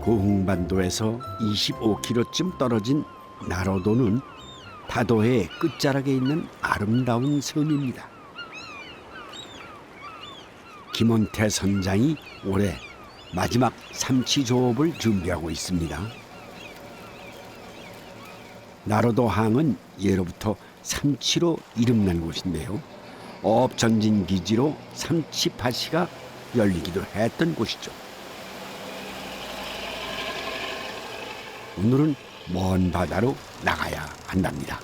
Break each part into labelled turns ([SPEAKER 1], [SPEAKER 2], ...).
[SPEAKER 1] 고흥반도에서 25km쯤 떨어진 나로도는 파도의 끝자락에 있는 아름다운 섬입니다. 김원태 선장이 올해 마지막 삼치 조업을 준비하고 있습니다. 나로도 항은 예로부터 삼치로 이름난 곳인데요. 어업 전진 기지로 삼치 파시가 열리기도 했던 곳이죠. 오늘은 먼 바다로 나가야 한답니다.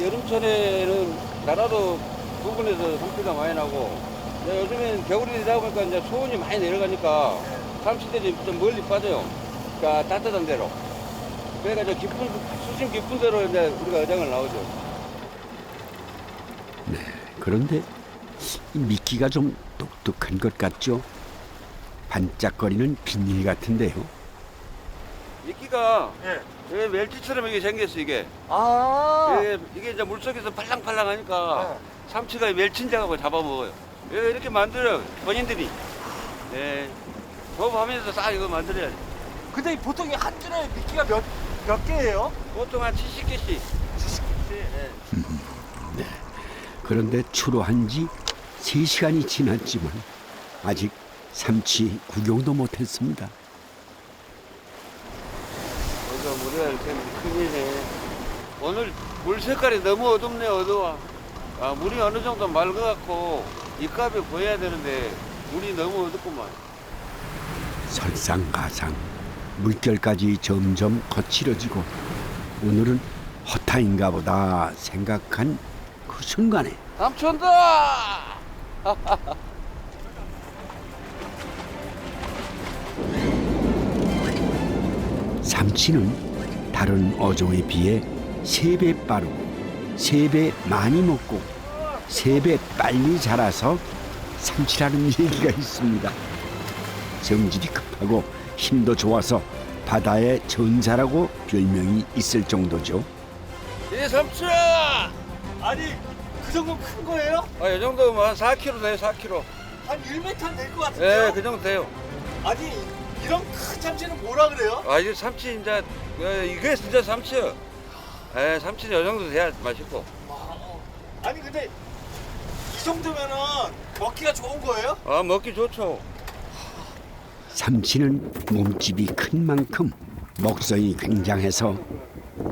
[SPEAKER 2] 여름철에는 나라도 부근에서 상피가 많이 나고 이제 요즘엔 겨울이 되다 보니까 이제 수온이 많이 내려가니까 삼치들이 좀 멀리 빠져요. 그러니까 따뜻한 데로. 그러니까 저 깊은 수심 깊은 데로 이제 우리가 어장을 나오죠.
[SPEAKER 1] 네, 그런데 이 미끼가 좀 독특한 것 같죠? 반짝거리는 비닐 같은데요.
[SPEAKER 2] 미끼가
[SPEAKER 3] 예.
[SPEAKER 2] 이게 멸치처럼 이게 생겼어 이게.
[SPEAKER 3] 아.
[SPEAKER 2] 이게, 이게 이제 물속에서 팔랑팔랑하니까
[SPEAKER 3] 네.
[SPEAKER 2] 삼치가 멸친자하고 잡아먹어요. 예, 이렇게 만들어요 본인들이. 네. 조업하면서 싹 이거 만들어야지.
[SPEAKER 3] 근데 이 보통 이한 줄에 미끼가 몇, 몇 개예요?
[SPEAKER 2] 보통 한 70개씩.
[SPEAKER 3] 70개.
[SPEAKER 1] 그런데 추로한 지 세시간이 지났지만 아직 삼치 구경도 못했습니다.
[SPEAKER 2] 물이 이렇게 큰일이네. 오늘 물 색깔이 너무 어둡네 어두워. 아, 물이 어느 정도 맑아갖고 입값이 보여야 되는데 물이 너무 어둡구만.
[SPEAKER 1] 설상가상 물결까지 점점 거칠어지고 오늘은 허타인가 보다 생각한 그 순간에
[SPEAKER 2] 삼촌다!
[SPEAKER 1] 삼치는 다른 어종에 비해 세 배 빠르고 세 배 많이 먹고 세 배 빨리 자라서 삼치라는 얘기가 있습니다. 성질이 급하고 힘도 좋아서 바다의 전사라고 별명이 있을 정도죠.
[SPEAKER 2] 이 삼촌아!
[SPEAKER 3] 아니, 그 정도 큰 거예요?
[SPEAKER 2] 아, 이 정도면 한 4kg 돼요, 4kg.
[SPEAKER 3] 한 1m 될것
[SPEAKER 2] 예,
[SPEAKER 3] 같은데요?
[SPEAKER 2] 그 정도 돼요.
[SPEAKER 3] 아니, 이런 큰 참치는 뭐라 그래요?
[SPEAKER 2] 아, 이게 삼치 이제, 어, 이게 진짜 삼치요. 예, 삼치는 이 정도 돼야 맛있고.
[SPEAKER 3] 아, 아니, 근데 이 정도면은 먹기가 좋은 거예요?
[SPEAKER 2] 아, 먹기 좋죠.
[SPEAKER 1] 삼치는 몸집이 큰 만큼 먹성이 굉장해서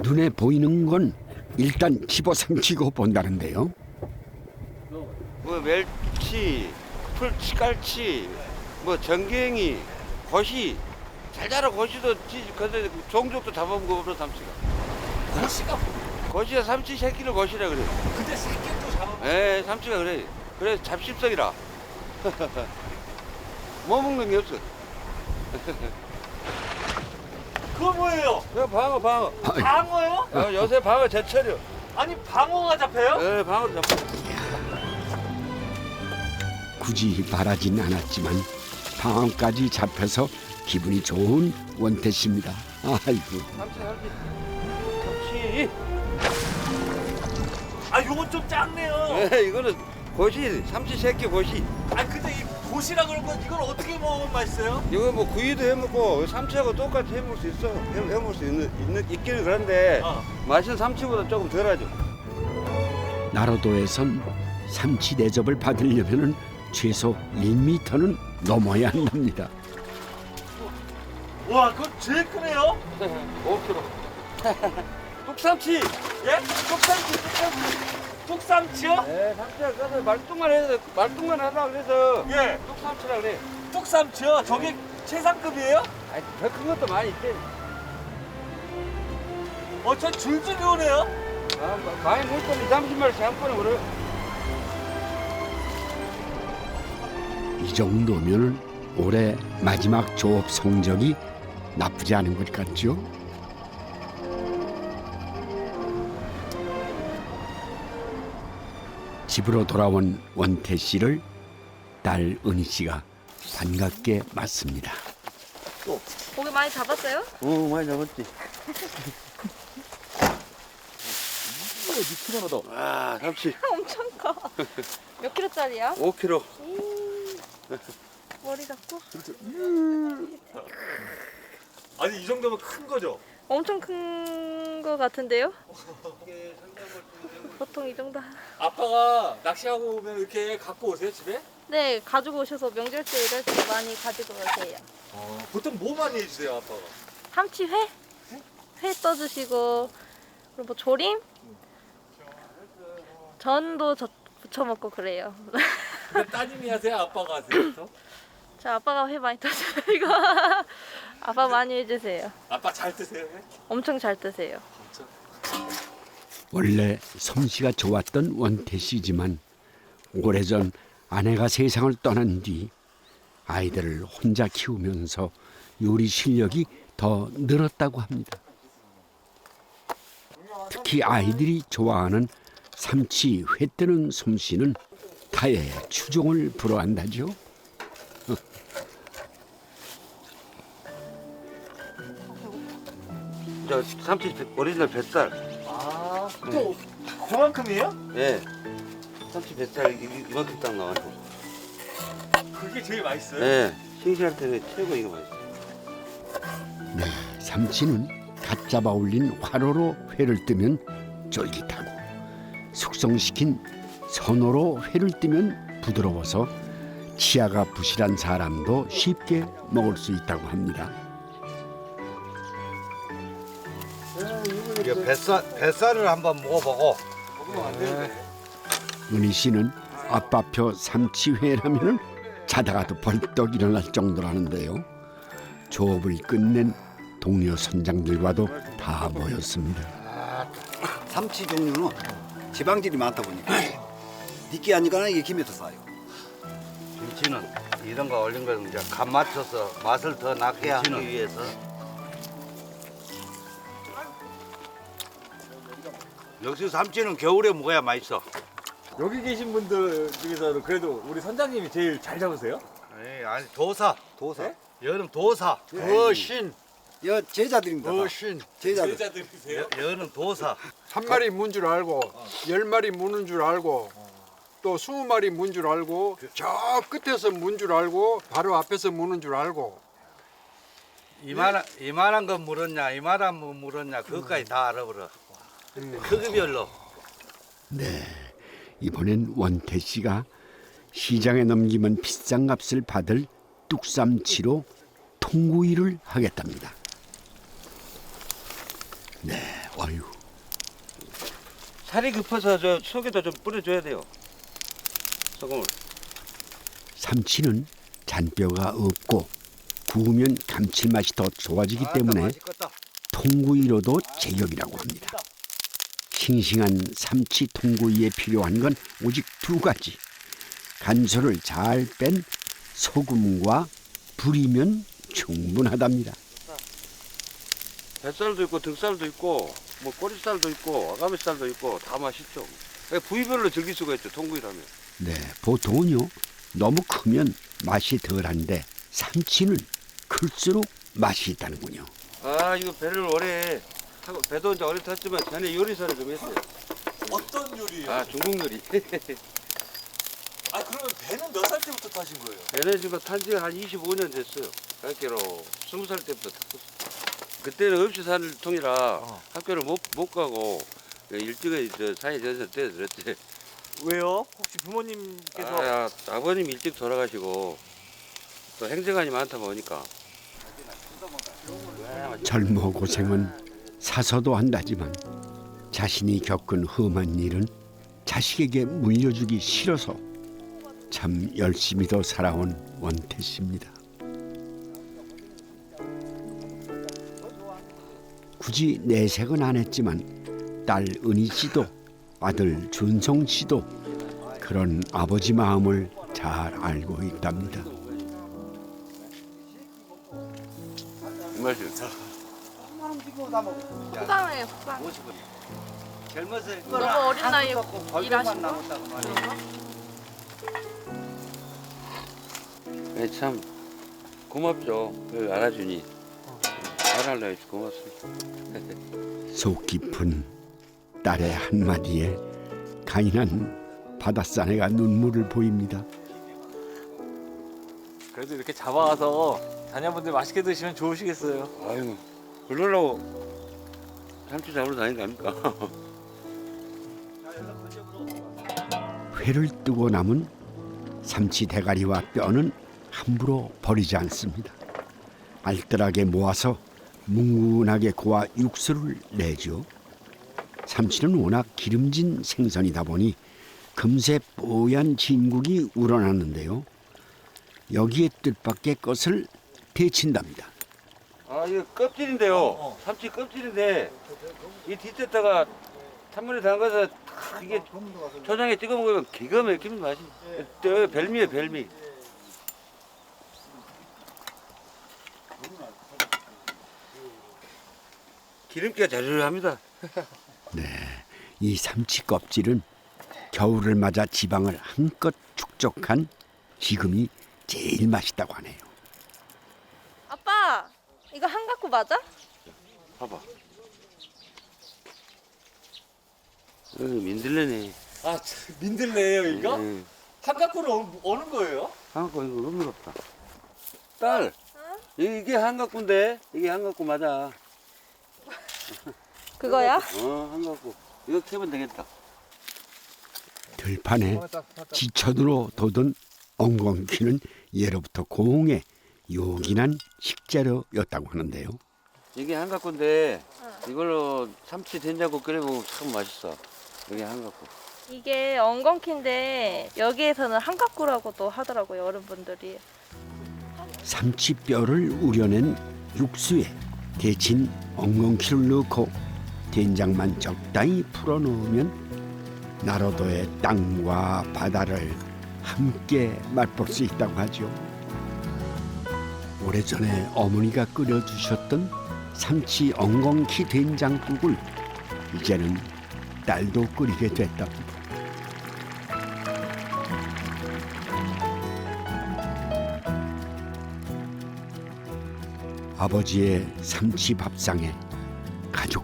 [SPEAKER 1] 눈에 보이는 건 일단 집어 삼키고 본다는데요.
[SPEAKER 2] 뭐 멸치, 풀치, 깔치, 뭐 전갱이, 고시, 잘 자라 고시도 지- 근데 종족도 잡아먹고 없어 삼치가.
[SPEAKER 3] 고시가
[SPEAKER 2] 고시가 삼치 새끼를 고시라 그래.
[SPEAKER 3] 근데 새끼도 잡아.
[SPEAKER 2] 에 삼치가 그래. 그래 잡식성이라. 뭐 먹는 게 없어.
[SPEAKER 3] 그거 뭐예요?
[SPEAKER 2] 그 방어 방어.
[SPEAKER 3] 방어요?
[SPEAKER 2] 어, 요새 방어 제철이요.
[SPEAKER 3] 아니, 방어가 잡혀요?
[SPEAKER 2] 에 방어 잡.
[SPEAKER 1] 굳이 바라진 않았지만 방황까지 잡혀서 기분이 좋은 원태 씨입니다. 아이고.
[SPEAKER 2] 삼치.
[SPEAKER 3] 아, 요건 좀 작네요.
[SPEAKER 2] 에 이거는 고시 삼치 새끼 고시.
[SPEAKER 3] 아니, 근데 이 고시라 그런 건 이걸 어떻게 먹으면 맛있어요?
[SPEAKER 2] 이거 뭐 구이도 해 먹고 삼치하고 똑같이 해 먹을 수 있어. 해, 해 먹을 수 있는, 있는 있기는 그런데
[SPEAKER 3] 어.
[SPEAKER 2] 맛은 삼치보다 조금 덜하죠.
[SPEAKER 1] 나로도에선 삼치 대접을 받으려면은 최소 1미터는 넘어야 한답니다.
[SPEAKER 3] 와, 그건 제일 크네요.
[SPEAKER 2] 5kg. 뚝삼치.
[SPEAKER 3] 예? 뚝삼치, 뚝삼치. 뚝삼치요?
[SPEAKER 2] 네, 삼치가 그래서 말뚝만 해서 말뚝만 하라 그래서
[SPEAKER 3] 예.
[SPEAKER 2] 뚝삼치라 그래.
[SPEAKER 3] 뚝삼치요? 저게 최상급이에요?
[SPEAKER 2] 아니, 더 큰 것도 많이 있대.
[SPEAKER 3] 어, 저 줄줄이 오네요.
[SPEAKER 2] 아, 마- 많이 물 거면 2, 30마리씩 한 번에 물어
[SPEAKER 1] 이 정도면은 올해 마지막 조업 성적이 나쁘지 않은 것 같죠? 집으로 돌아온 원태 씨를 딸 은희 씨가 반갑게 맞습니다.
[SPEAKER 4] 고기 많이 잡았어요?
[SPEAKER 2] 어, 많이 잡았지. 아, 삼치
[SPEAKER 4] 엄청 커. 몇 킬로짜리야?
[SPEAKER 2] 5kg.
[SPEAKER 4] 머리 잡고.
[SPEAKER 3] 아니 이 정도면 큰 거죠?
[SPEAKER 4] 엄청 큰 거 같은데요? 보통 이 정도.
[SPEAKER 3] 아빠가 낚시하고 오면 이렇게 갖고 오세요 집에?
[SPEAKER 4] 네, 가지고 오셔서 명절 때 이럴 때 많이 가지고 오세요.
[SPEAKER 3] 어, 보통 뭐 많이 해주세요 아빠가?
[SPEAKER 4] 참치회? 회 떠주시고 그리고 뭐 조림? 전도 저 부쳐 먹고 그래요.
[SPEAKER 3] 근데 따님이 하세요 아빠가 하세요? 또?
[SPEAKER 4] 저 아빠가 회 많이 떠줘요 이거. 아빠 많이 해주세요.
[SPEAKER 3] 아빠 잘 드세요? 회?
[SPEAKER 4] 엄청 잘 드세요.
[SPEAKER 3] 진짜?
[SPEAKER 1] 원래 솜씨가 좋았던 원태 씨지만 오래전 아내가 세상을 떠난 뒤 아이들을 혼자 키우면서 요리 실력이 더 늘었다고 합니다. 특히 아이들이 좋아하는 삼치 회 뜨는 솜씨는 타의 추종을 불허한다죠.
[SPEAKER 2] 저 삼치 배- 오리지널 뱃살.
[SPEAKER 3] 아, 또 그만큼이에요?
[SPEAKER 2] 예. 삼치 뱃살 이- 이- 이만큼 딱 나와요.
[SPEAKER 3] 그게 제일 맛있어요?
[SPEAKER 2] 예. 싱싱할 때는 최고 이거 맛있어.
[SPEAKER 1] 네, 삼치는 갓 잡아 올린 화로로 회를 뜨면 쫄깃하고 숙성시킨 선호로 회를 뜨면 부드러워서 치아가 부실한 사람도 쉽게 먹을 수 있다고 합니다.
[SPEAKER 5] 이게 뱃살, 뱃살을 한번 먹어보고
[SPEAKER 2] 되는데.
[SPEAKER 1] 은희 씨는 아빠표 삼치회라면은 자다가도 벌떡 일어날 정도라는데요. 조업을 끝낸 동료 선장들과도 다 모였습니다.
[SPEAKER 5] 삼치 종류는 지방질이 많다 보니까 느끼하니까 이게 김이 더 싸요.
[SPEAKER 2] 김치는 이런 거 올린 거는 이제 간 맞춰서 맛을 더 나게 하기 위해서 역시 삼치는 겨울에 먹어야 맛있어.
[SPEAKER 3] 여기 계신 분들 중에서는 그래도 우리 선장님이 제일 잘 잡으세요?
[SPEAKER 5] 아니, 아니 도사, 도사.
[SPEAKER 3] 네?
[SPEAKER 5] 여름 도사.
[SPEAKER 6] 거신,
[SPEAKER 5] 여 제자들입니다. 다.
[SPEAKER 6] 거신.
[SPEAKER 5] 제자들.
[SPEAKER 3] 제자들이세요?
[SPEAKER 5] 여, 여는 도사.
[SPEAKER 6] 한 마리 문 줄 알고, 열 마리 무는 줄 알고, 또 스무 마리 문 줄 알고, 저 끝에서 문 줄 알고, 바로 앞에서 무는 줄 알고.
[SPEAKER 5] 이만한 이만한 건 물었냐, 이만한 건 물었냐, 그것까지 다 알아버려. 크기별로.
[SPEAKER 1] 네, 이번엔 원태 씨가 시장에 넘기면 비싼 값을 받을 뚝삼치로 통구이를 하겠답니다. 네, 어휴,
[SPEAKER 2] 살이 급해서 저 속에다 좀 뿌려줘야 돼요. 소금을.
[SPEAKER 1] 삼치는 잔뼈가 없고 구우면 감칠맛이 더 좋아지기 때문에
[SPEAKER 5] 맛있겠다.
[SPEAKER 1] 통구이로도 제격이라고 합니다. 싱싱한 삼치 통구이에 필요한 건 오직 두 가지. 간소를 잘 뺀 소금과 불이면 충분하답니다.
[SPEAKER 2] 뱃살도 있고 등살도 있고 뭐 꼬리살도 있고 아가미살도 있고 다 맛있죠. 부위별로 즐길 수가 있죠. 통구이라면.
[SPEAKER 1] 네, 보통은요 너무 크면 맛이 덜한데 삼치는 클수록 맛이 있다는군요.
[SPEAKER 2] 아 이거 배를 오래 타고 배도 이제 오래 탔지만 전에 요리사를 좀 했어요.
[SPEAKER 3] 어떤 요리예요?
[SPEAKER 2] 아 중국 요리.
[SPEAKER 3] 아 그러면 배는 몇 살 때부터 타신 거예요?
[SPEAKER 2] 배는 지금 탄지 한 25년 됐어요. 학교로 20살 때부터 탔었어. 그때는 없이 사는 통이라
[SPEAKER 3] 어.
[SPEAKER 2] 학교를 못, 못 가고 일찍이 저 사회 전선 때 그랬지.
[SPEAKER 3] 왜요? 혹시 부모님께서
[SPEAKER 2] 아, 아 버님 일찍 돌아가시고 또 행정관이 많다 보니까
[SPEAKER 1] 젊어 고생은 사서도 한다지만 자신이 겪은 험한 일은 자식에게 물려주기 싫어서 참 열심히도 살아온 원태 씨입니다. 굳이 내색은 안 했지만 딸 은희 씨도 아들 준성 씨도 그런 아버지 마음을 잘 알고 있답니다.
[SPEAKER 2] 맛있어.
[SPEAKER 4] 후방이에요, 후방.
[SPEAKER 5] 50원. 젊어서
[SPEAKER 4] 너무 어린 나이에
[SPEAKER 5] 벌만
[SPEAKER 4] 일하시고.
[SPEAKER 5] 남았다고 말이야.
[SPEAKER 2] 네, 참 고맙죠. 그걸 알아주니 알아달라 해서 고맙습니다.
[SPEAKER 1] 속 깊은 딸의 한마디에 가인한 바닷사내가 눈물을 보입니다.
[SPEAKER 3] 그래도 이렇게 잡아와서 자녀분들 맛있게 드시면 좋으시겠어요.
[SPEAKER 2] 아유, 그러려고 삼치 잡으러 다닌 거 아닙니까?
[SPEAKER 1] 회를 뜨고 남은 삼치 대가리와 뼈는 함부로 버리지 않습니다. 알뜰하게 모아서 뭉근하게 고아 육수를 내죠. 삼치는 워낙 기름진 생선이다 보니 금세 뽀얀 진국이 우러나는데요. 여기에 뜻밖의 것을 데친답니다.
[SPEAKER 2] 아, 이거 껍질인데요. 삼치 껍질인데 이 뒷에다가 찬물에 담가서 탁 이게 초장에 찍어 먹으면 기가 막히는 맛이. 저 별미예요, 별미. 기름기가 자르르합니다.
[SPEAKER 1] 이 삼치 껍질은 겨울을 맞아 지방을 한껏 축적한 지금이 제일 맛있다고 하네요.
[SPEAKER 4] 아빠 이거 한가구 맞아?
[SPEAKER 2] 봐봐. 어, 민들레네.
[SPEAKER 3] 아, 민들레예요 이거?
[SPEAKER 2] 응.
[SPEAKER 3] 한가꾸로 오는 거예요?
[SPEAKER 2] 한갖고 이거 너무 없다. 딸, 이게 한갖고인데 이게 한갖고 맞아.
[SPEAKER 4] 그거야?
[SPEAKER 2] 어, 한갖고. 이거 캐면 되겠다.
[SPEAKER 1] 들판에 지천으로 돋은 엉겅퀴는 예로부터 공의 요긴한 식재료였다고 하는데요.
[SPEAKER 2] 이게 한갖고인데 이걸로 삼치 된장국 끓여 먹으면 참 맛있어. 이게 한갖고.
[SPEAKER 4] 이게 엉겅퀴인데 여기에서는 한가구라고도 하더라고요 어른분들이.
[SPEAKER 1] 삼치 뼈를 우려낸 육수에 데친 엉겅퀴를 넣고 된장만 적당히 풀어넣으면 나로도의 땅과 바다를 함께 맛볼 수 있다고 하죠. 오래전에 어머니가 끓여주셨던 삼치 엉겅퀴 된장국을 이제는 딸도 끓이게 됐답니다. 아버지의 삼치 밥상에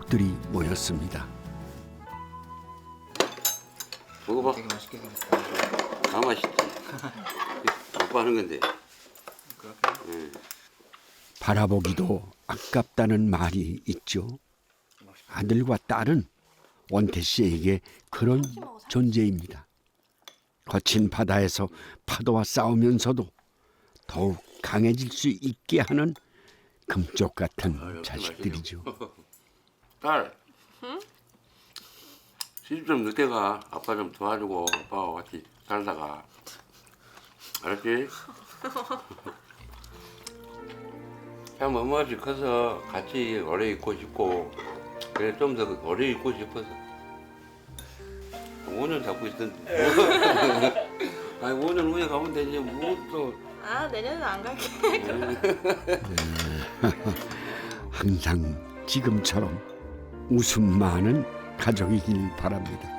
[SPEAKER 1] 가족들이 모였습니다.
[SPEAKER 2] 먹어봐. 되게 맛있게 생겼다. 아, 맛있지. 아빠 하는 건데.
[SPEAKER 1] 바라보기도 아깝다는 말이 있죠. 아들과 딸은 원태 씨에게 그런 존재입니다. 거친 바다에서 파도와 싸우면서도 더욱 강해질 수 있게 하는 금쪽 같은 자식들이죠.
[SPEAKER 2] 딸. 시집 좀 늦게 가. 아빠 좀 도와주고 아빠와 같이 살다가. 알았지? 참 엄마같이 커서 같이 오래 있고 싶고 그래 좀 더 오래 있고 싶어서 5년 잡고 있었는데 아니 5년 후에 가면 되지 뭐또
[SPEAKER 4] 아 내년에는 안 갈게.
[SPEAKER 1] 항상 지금처럼 웃음 많은 가족이길 바랍니다.